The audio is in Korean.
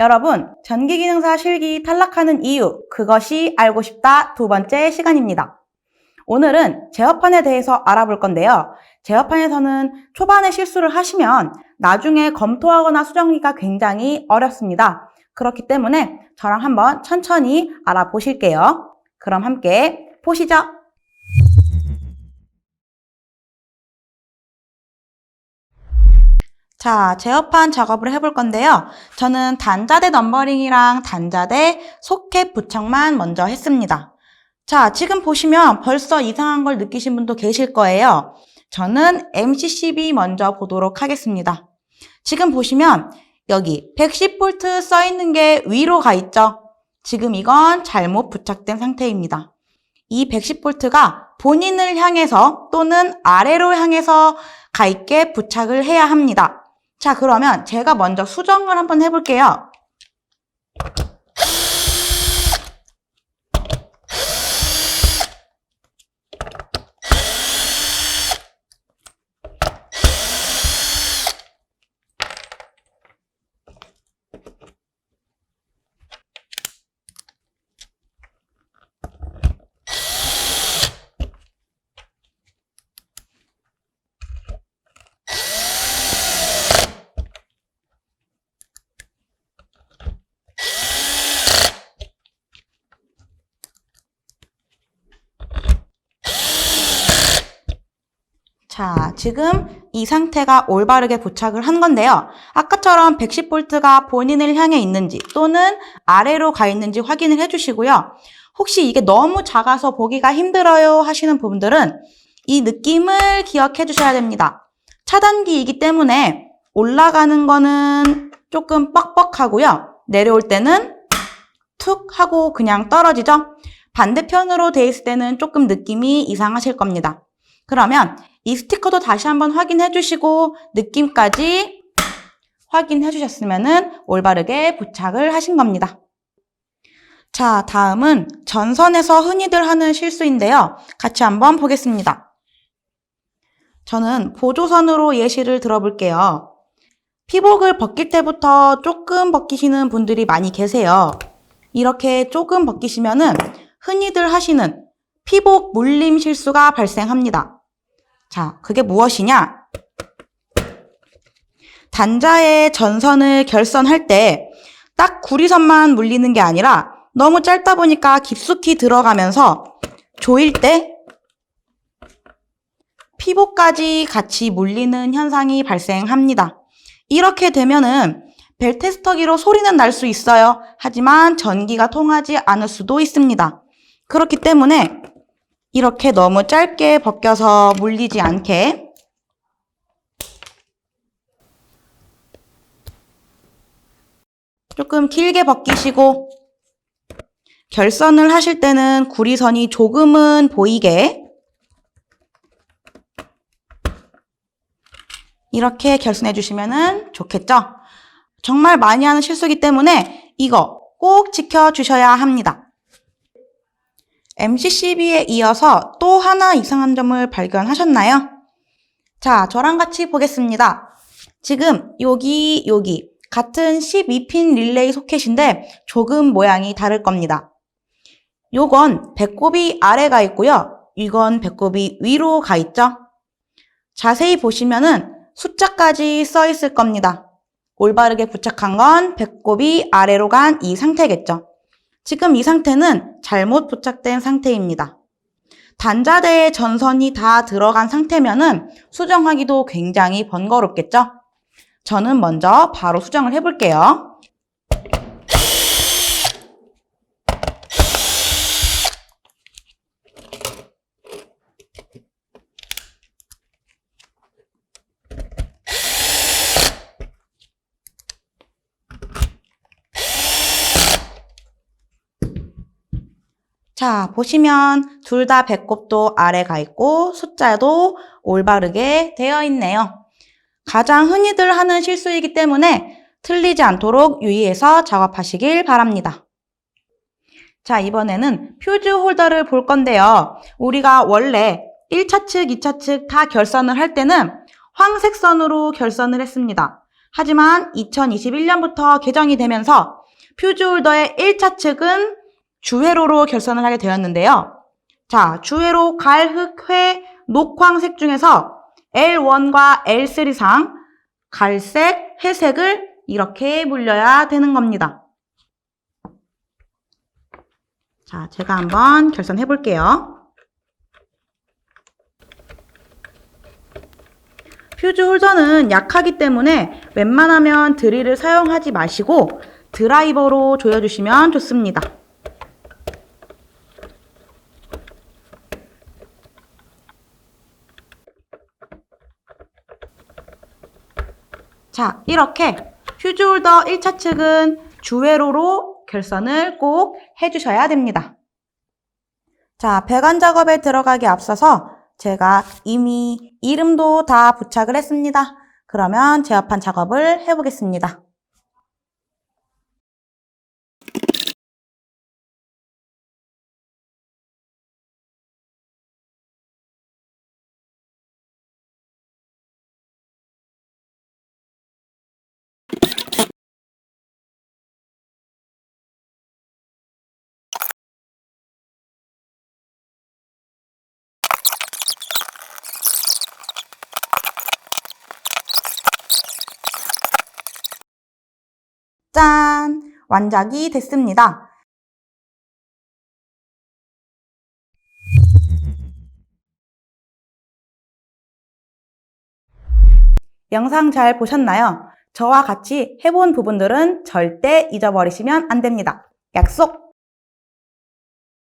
여러분, 전기기능사 실기 탈락하는 이유, 그것이 알고 싶다 두 번째 시간입니다. 오늘은 제어판에 대해서 알아볼 건데요. 제어판에서는 초반에 실수를 하시면 나중에 검토하거나 수정하기가 굉장히 어렵습니다. 그렇기 때문에 저랑 한번 천천히 알아보실게요. 그럼 함께 보시죠. 자, 제어판 작업을 해볼 건데요. 저는 단자대 넘버링이랑 단자대 소켓 부착만 먼저 했습니다. 자, 지금 보시면 벌써 이상한 걸 느끼신 분도 계실 거예요. 저는 MCCB 먼저 보도록 하겠습니다. 지금 보시면 여기 110V 써 있는 게 위로 가 있죠? 지금 이건 잘못 부착된 상태입니다. 이 110V가 본인을 향해서 또는 아래로 향해서 가 있게 부착을 해야 합니다. 자, 그러면 제가 먼저 수정을 한번 해볼게요. 자, 지금 이 상태가 올바르게 부착을 한 건데요. 아까처럼 110V가 본인을 향해 있는지 또는 아래로 가 있는지 확인을 해주시고요. 혹시 이게 너무 작아서 보기가 힘들어요 하시는 부분들은 이 느낌을 기억해 주셔야 됩니다. 차단기이기 때문에 올라가는 거는 조금 뻑뻑하고요. 내려올 때는 툭 하고 그냥 떨어지죠? 반대편으로 돼 있을 때는 조금 느낌이 이상하실 겁니다. 그러면 이 스티커도 다시 한번 확인해 주시고 느낌까지 확인해 주셨으면 올바르게 부착을 하신 겁니다. 자, 다음은 전선에서 흔히들 하는 실수인데요. 같이 한번 보겠습니다. 저는 보조선으로 예시를 들어볼게요. 피복을 벗길 때부터 조금 벗기시는 분들이 많이 계세요. 이렇게 조금 벗기시면은 흔히들 하시는 피복 물림 실수가 발생합니다. 자, 그게 무엇이냐? 단자의 전선을 결선할 때 딱 구리선만 물리는 게 아니라 너무 짧다 보니까 깊숙이 들어가면서 조일 때 피복까지 같이 물리는 현상이 발생합니다. 이렇게 되면은 벨 테스터기로 소리는 날 수 있어요. 하지만 전기가 통하지 않을 수도 있습니다. 그렇기 때문에 이렇게 너무 짧게 벗겨서 물리지 않게 조금 길게 벗기시고 결선을 하실 때는 구리선이 조금은 보이게 이렇게 결선해 주시면 좋겠죠? 정말 많이 하는 실수기 때문에 이거 꼭 지켜주셔야 합니다. MCCB에 이어서 또 하나 이상한 점을 발견하셨나요? 자, 저랑 같이 보겠습니다. 지금 여기, 여기 같은 12핀 릴레이 소켓인데 조금 모양이 다를 겁니다. 요건 배꼽이 아래가 있고요. 이건 배꼽이 위로 가 있죠? 자세히 보시면은 숫자까지 써 있을 겁니다. 올바르게 부착한 건 배꼽이 아래로 간 이 상태겠죠. 지금 이 상태는 잘못 부착된 상태입니다. 단자대에 전선이 다 들어간 상태면은 수정하기도 굉장히 번거롭겠죠? 저는 먼저 바로 수정을 해볼게요. 자, 보시면 둘 다 배꼽도 아래 가 있고 숫자도 올바르게 되어 있네요. 가장 흔히들 하는 실수이기 때문에 틀리지 않도록 유의해서 작업하시길 바랍니다. 자, 이번에는 퓨즈 홀더를 볼 건데요. 우리가 원래 1차 측, 2차 측 다 결선을 할 때는 황색 선으로 결선을 했습니다. 하지만 2021년부터 개정이 되면서 퓨즈 홀더의 1차 측은 주회로로 결선을 하게 되었는데요. 자, 주회로 갈 흑, 회, 녹황색 중에서 L1과 L3상 갈색, 회색을 이렇게 물려야 되는 겁니다. 자, 제가 한번 결선해 볼게요. 퓨즈 홀더는 약하기 때문에 웬만하면 드릴을 사용하지 마시고 드라이버로 조여주시면 좋습니다. 자, 이렇게 퓨즈 홀더 1차 측은 주회로로 결선을 꼭 해주셔야 됩니다. 자, 배관 작업에 들어가기 앞서서 제가 이미 이름도 다 부착을 했습니다. 그러면 제어판 작업을 해보겠습니다. 짠! 완작이 됐습니다. 영상 잘 보셨나요? 저와 같이 해본 부분들은 절대 잊어버리시면 안 됩니다. 약속!